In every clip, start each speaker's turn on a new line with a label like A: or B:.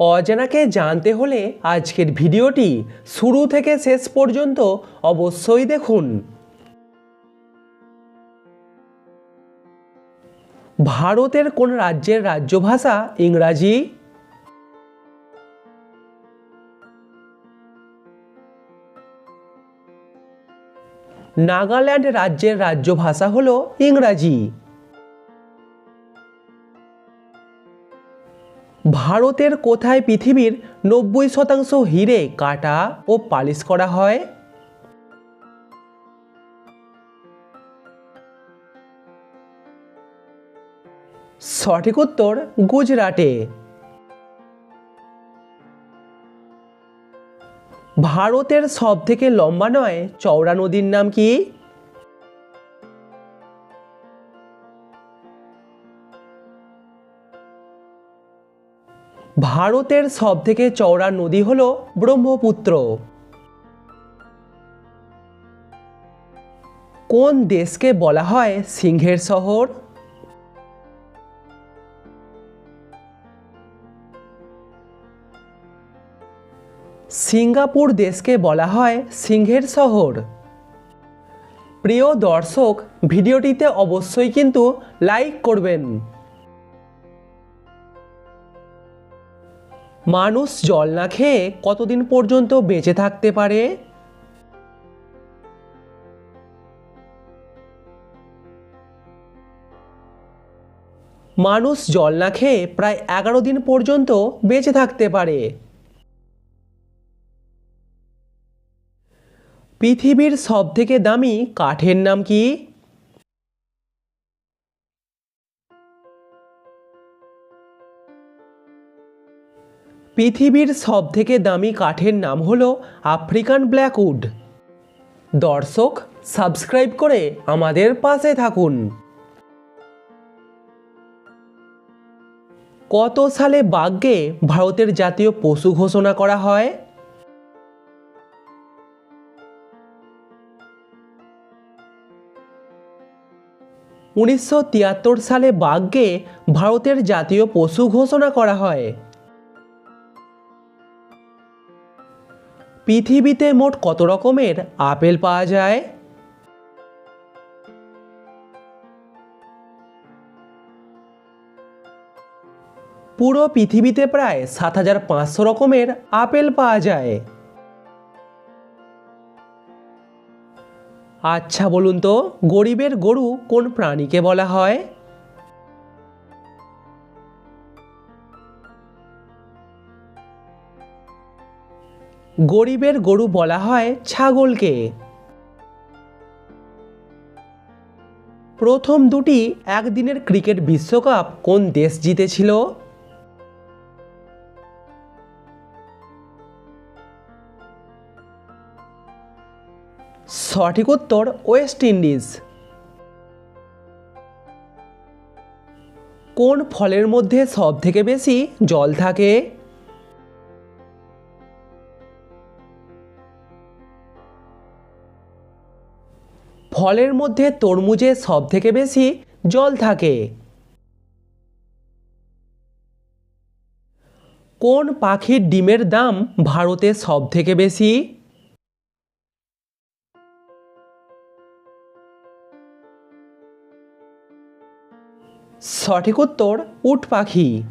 A: অজানাকে জানতে হলে আজকের ভিডিওটি শুরু থেকে শেষ পর্যন্ত অবশ্যই দেখুন। ভারতের কোন রাজ্যের রাজ্য ভাষা ইংরাজি? নাগাল্যান্ড রাজ্যের রাজ্য ভাষা হলো ইংরাজি। ভারতের কোথায় পৃথিবীর নব্বই শতাংশ হিরে কাটা ও পালিশ করা হয়? সঠিক উত্তর গুজরাটে। ভারতের সব থেকে লম্বা নয় চওড়া নদীর নাম কি? ভারতের সব থেকে চওড়া নদী হল ব্রহ্মপুত্র। কোন দেশকে বলা হয় সিংহের শহর? সিঙ্গাপুর দেশকে বলা হয় সিংহের শহর। প্রিয় দর্শক, ভিডিওটিতে অবশ্যই কিন্তু লাইক করবেন। মানুষ জল না খেয়ে কতদিন পর্যন্ত বেঁচে থাকতে পারে? মানুষ জল না খেয়ে প্রায় এগারো দিন পর্যন্ত বেঁচে থাকতে পারে। পৃথিবীর সবথেকে দামি কাঠের নাম কি? পৃথিবীর সবথেকে দামি কাঠের নাম হলো আফ্রিকান ব্ল্যাকউড দর্শক, সাবস্ক্রাইব করে আমাদের পাশে থাকুন। কত সালে বাঘকে ভারতের জাতীয় পশু ঘোষণা করা হয়? উনিশশো তিয়াত্তর সালে বাঘকে ভারতের জাতীয় পশু ঘোষণা করা হয়। পৃথিবীতে মোট কত রকমের আপেল পাওয়া যায়? পুরো পৃথিবীতে প্রায় সাত হাজার পাঁচশো রকমের আপেল পাওয়া যায়। আচ্ছা বলুন তো, গরিবের গরু কোন প্রাণীকে বলা হয়? গরিবের গরু বলা হয় ছাগলকে। প্রথম দুটি একদিনের ক্রিকেট বিশ্বকাপ কোন দেশ জিতেছিল? সঠিক উত্তর ওয়েস্ট ইন্ডিজ। কোন ফলের মধ্যে সব থেকে বেশি জল থাকে? ফলের মধ্যে তরমুজে সব থেকে বেশি জল থাকে। কোন পাখির ডিমের দাম ভারতে সব থেকে বেশি? সঠিক উত্তর, উট পাখি।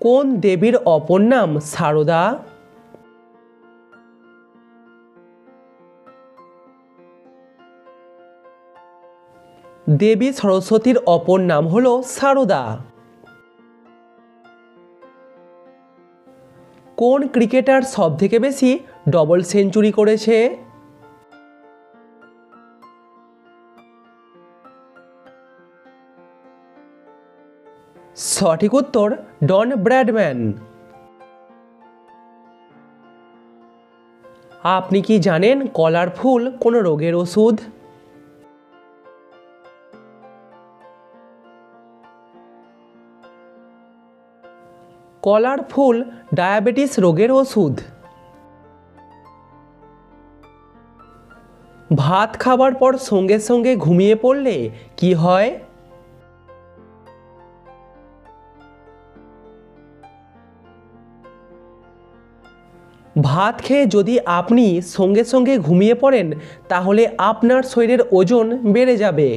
A: কোন দেবীর অপর নাম সারদা? দেবী সরস্বতীর অপর নাম হল সারদা। কোন ক্রিকেটার সব থেকে বেশি ডবল সেঞ্চুরি করেছে? সঠিক উত্তর ডন ব্র্যাডম্যান। আপনি কি জানেন কলার ফুল কোন রোগের ওষুধ? কলার ফুল, ডায়াবেটিস রোগের ওষুধ। ভাত খাবার পর সঙ্গে সঙ্গে ঘুমিয়ে পড়লে কি হয়? ভাত খেয়ে যদি আপনি সঙ্গে সঙ্গে ঘুমিয়ে পড়েন, তাহলে আপনার শরীরের ওজন বেড়ে যাবে।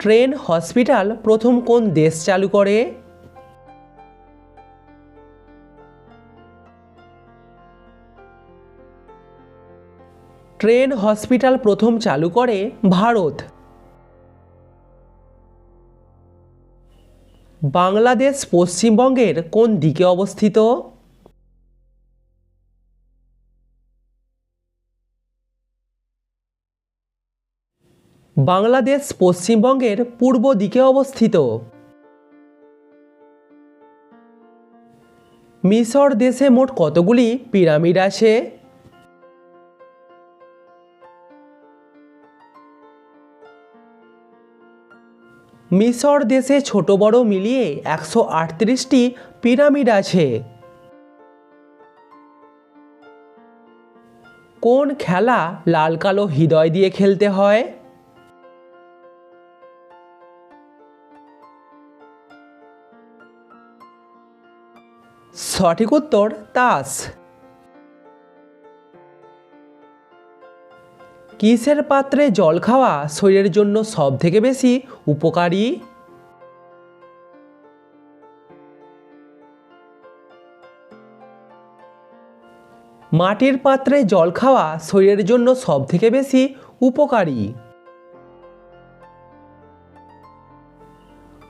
A: ট্রেন হসপিটাল প্রথম কোন দেশ চালু করে? ট্রেন হসপিটাল প্রথম চালু করে ভারত। বাংলাদেশ পশ্চিমবঙ্গের কোন দিকে অবস্থিত? বাংলাদেশ পশ্চিমবঙ্গের পূর্ব দিকে অবস্থিত। মিশর দেশে মোট কতগুলি পিরামিড আছে? মিশর দেশে ছোট বড় মিলিয়ে একশো আটত্রিশটি পিরামিড আছে। কোন খেলা লাল কালো হৃদয় দিয়ে খেলতে হয়? সঠিক উত্তর তাস। কিসের পাত্রে জল খাওয়া শরীরের জন্য সব থেকে বেশি উপকারী? মাটির পাত্রে জল খাওয়া শরীরের জন্য সব থেকে বেশি উপকারী?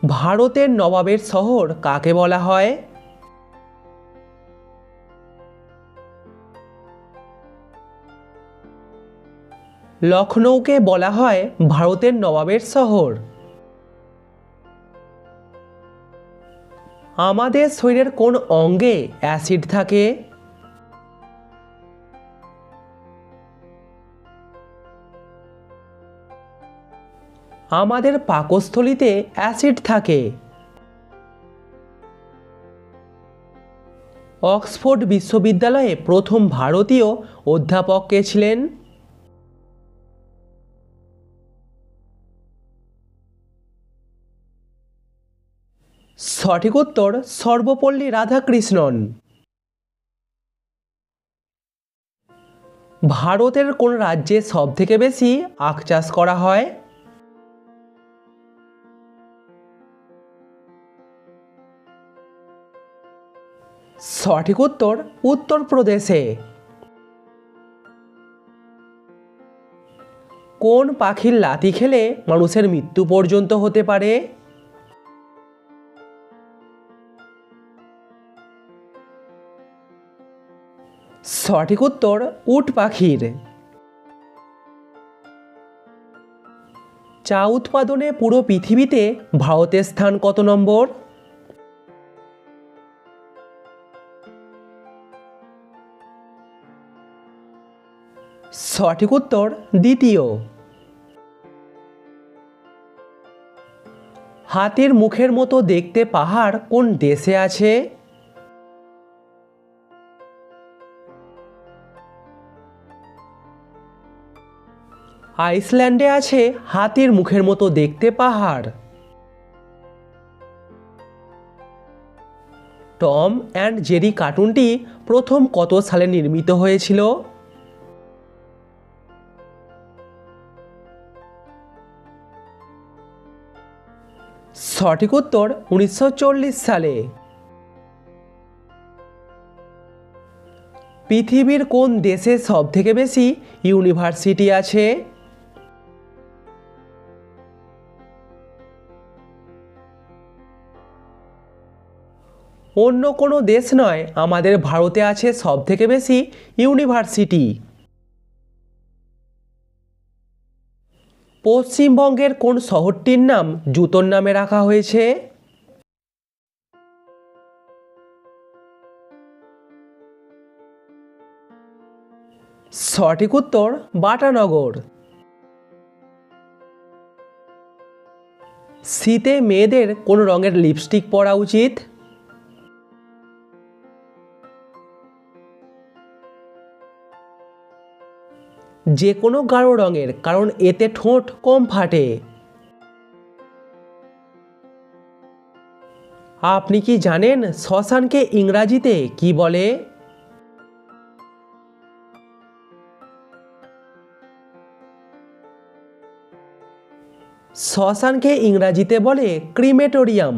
A: ভারতের নবাবের শহর কাকে বলা হয়? লখনৌকে বলা হয় ভারতের নবাবের শহর। আমাদের শরীরের কোন অঙ্গে অ্যাসিড থাকে? আমাদের পাকস্থলিতে অ্যাসিড থাকে। অক্সফোর্ড বিশ্ববিদ্যালয়ে প্রথম ভারতীয় অধ্যাপক কে ছিলেন? সঠিক উত্তর সর্বপল্লী রাধাকৃষ্ণন। ভারতের কোন রাজ্যে সব থেকে বেশি আখ চাষ করা হয়? সঠিক উত্তর উত্তরপ্রদেশে। কোন পাখির লাতি খেলে মানুষের মৃত্যু পর্যন্ত হতে পারে? সঠিক উত্তর উট পাখির। চা উৎপাদনে পুরো পৃথিবীতে ভারতের স্থান কত নম্বর? সঠিক উত্তর দ্বিতীয়। হাতির মুখের মতো দেখতে পাহাড় কোন দেশে আছে? আইসল্যান্ডে আছে হাতির মুখের মতো দেখতে পাহাড়। টম অ্যান্ড জেরি কার্টুনটি প্রথম কত সালে নির্মিত হয়েছিল? সঠিক উত্তর উনিশশো চল্লিশ সালে। পৃথিবীর কোন দেশে সব থেকে বেশি ইউনিভার্সিটি আছে? অন্য কোনো দেশ নয়, আমাদের ভারতে আছে সব থেকে বেশি ইউনিভার্সিটি। পশ্চিমবঙ্গের কোন শহরটির নাম জুতোর নামে রাখা হয়েছে? সঠিক উত্তর বাটানগর। শীতে মেয়েদের কোন রঙের লিপস্টিক পরা উচিত? যে কোনো গাঢ় রঙের, কারণ এতে ঠোঁট কম ফাটে। আপনি কি জানেন শ্মশানকে ইংরাজিতে কি বলে? শ্মশানকে ইংরাজিতে বলে ক্রিমেটোরিয়াম।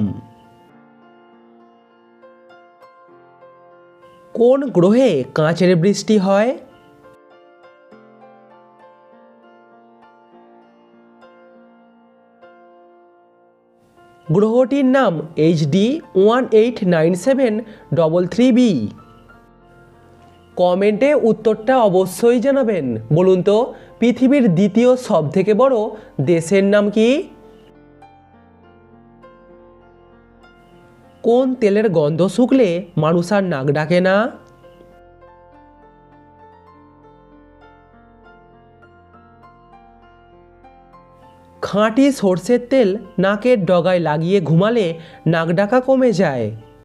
A: কোন গ্রহে কাঁচের বৃষ্টি হয়? গ্রহটির নাম HD one eight nine seven double three B. কমেন্টে উত্তরটা অবশ্যই জানাবেন। বলুন তো, পৃথিবীর দ্বিতীয় সব থেকে বড় দেশের নাম কি? কোন তেলের গন্ধ শুকলে মানুষ আর নাক ডাকে না? খাঁটি সর্ষের তেল নাকের ডগায় লাগিয়ে ঘুমালে নাক ডাকা কমে যায়।